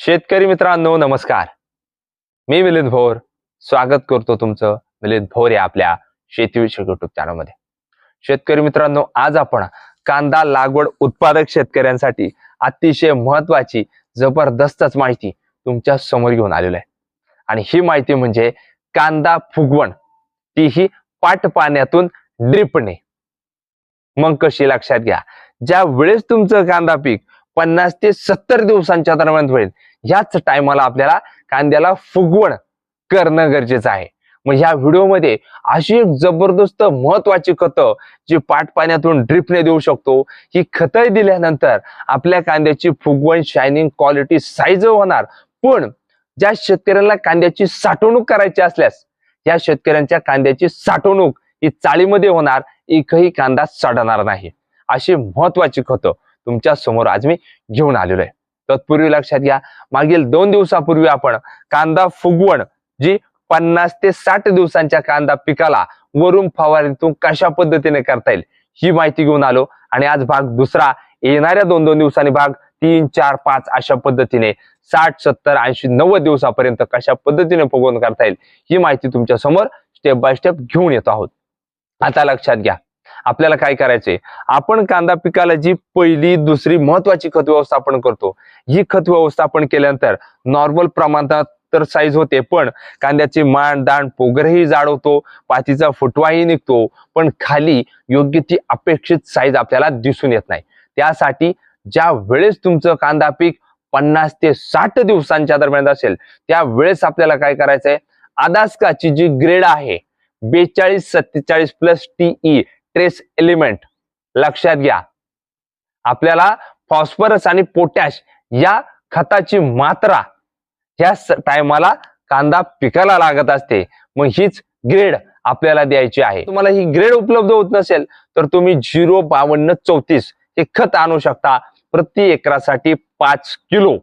शेतकरी मित्रांनो नमस्कार. मी मिलिंद भोर. स्वागत करतो तुमचं मिलिंद भोर या आपल्या शेतीविषयक युट्यूब चॅनलमध्ये शेतकरी मित्रांनो आज आपण कांदा लागवड उत्पादक शेतकऱ्यांसाठी अतिशय महत्वाची जबरदस्तच माहिती तुमच्यासमोर घेऊन आलेली आहे. आणि ही माहिती म्हणजे कांदा फुगवण. तीही पाट पाण्यातून ड्रिपणे मग कशी लक्षात घ्या. ज्या वेळेस तुमचं कांदा पीक पन्नास ते सत्तर दिवसांच्या दरम्यान होईल. ह्याच टायमाला आपल्याला कांद्याला फुगवण करणं गरजेचं आहे. मग ह्या व्हिडिओमध्ये अशी एक जबरदस्त महत्वाची खतं जी पाट पाण्यातून ड्रिपने देऊ शकतो ही खतं दिल्यानंतर आपल्या कांद्याची फुगवण शायनिंग क्वालिटी साईज होणार. पण ज्या शेतकऱ्यांना कांद्याची साठवणूक करायची असल्यास या शेतकऱ्यांच्या कांद्याची साठवणूक ही चाळीमध्ये होणार एकही कांदा सडणार नाही. अशी महत्वाची खतं. तुमच्यासमोर आज मी घेऊन आलेलो आहे. तत्पूर्वी लक्षात घ्या मागील दोन दिवसापूर्वी आपण कांदा फुगवण जी पन्नास ते साठ दिवसांच्या कांदा पिकाला वरून फवारणीतून कशा पद्धतीने करता येईल ही माहिती घेऊन आलो. आणि आज भाग दुसरा येणाऱ्या दोन दोन दिवसांनी भाग तीन चार पाच अशा पद्धतीने साठ सत्तर ऐंशी नव्वद दिवसापर्यंत कशा पद्धतीने फुगवून करता येईल ही माहिती तुमच्यासमोर स्टेप बाय स्टेप घेऊन येतो आहोत. आता लक्षात घ्या आपल्याला काय करायचंय? आपण कांदा पिकाला जी पहिली दुसरी महत्वाची खत व्यवस्थापन करतो ही खत व्यवस्थापन केल्यानंतर नॉर्मल प्रमाणात तर साईज होते पण कांद्याची मान दाण पोगरही जाड होतो पातीचा फुटवाही निघतो पण खाली योग्य ती अपेक्षित साईज आपल्याला दिसून येत नाही. त्यासाठी ज्या वेळेस तुमचं कांदा पीक पन्नास ते साठ दिवसांच्या दरम्यान असेल त्यावेळेस आपल्याला काय करायचंय? आदास्काची जी ग्रेड आहे बेचाळीस सत्तेचाळीस प्लस टीई ट्रेस एलिमेंट लक्षात घ्या. आपल्याला फॉस्फरस आणि पोटॅश या खताची मात्रा ह्या टायमाला कांदा पिकाला लागत असते. मग हीच ग्रेड आपल्याला द्यायची आहे. तुम्हाला ही ग्रेड उपलब्ध होत नसेल तर तुम्ही झिरो बावन्न चौतीस हे खत आणू शकता प्रति एकरासाठी पाच किलो.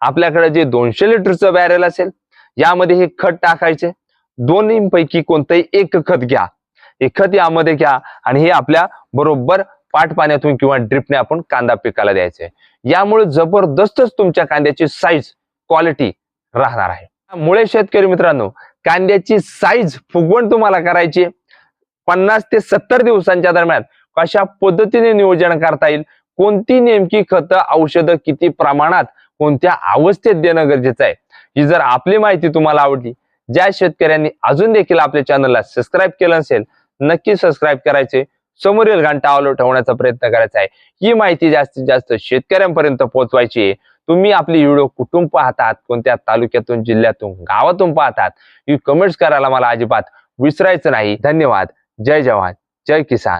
आपल्याकडे जे दोनशे लिटरचं बॅरेल असेल यामध्ये हे खत टाकायचे. दोन्हीपैकी कोणतंही एक खत घ्या. हे खत यामध्ये घ्या आणि हे आपल्या बरोबर पाट पाण्यातून किंवा ड्रिपने आपण कांदा पिकाला द्यायचे. यामुळे जबरदस्तच तुमच्या कांद्याची साईज क्वालिटी राहणार आहे. त्यामुळे शेतकरी मित्रांनो कांद्याची साईज फुगवण तुम्हाला करायची पन्नास ते सत्तर दिवसांच्या दरम्यान कशा पद्धतीने नियोजन करता येईल? कोणती नेमकी खतं औषधं किती प्रमाणात कोणत्या अवस्थेत देणं गरजेचं आहे? ही जर आपली माहिती तुम्हाला आवडली ज्या शेतकऱ्यांनी अजून देखील आपल्या चॅनलला सबस्क्राईब केलं असेल नक्की सबस्क्राईब करायचे. समोरील घंटा ऑलो ठेवण्याचा प्रयत्न करायचा आहे. ही माहिती जास्तीत जास्त शेतकऱ्यांपर्यंत पोहोचवायची आहे. तुम्ही आपली व्हिडिओ कुठून पाहतात कोणत्या तालुक्यातून जिल्ह्यातून गावातून पाहतात ही कमेंट्स करायला मला अजिबात विसरायचं नाही. धन्यवाद. जय जवान. जय किसान.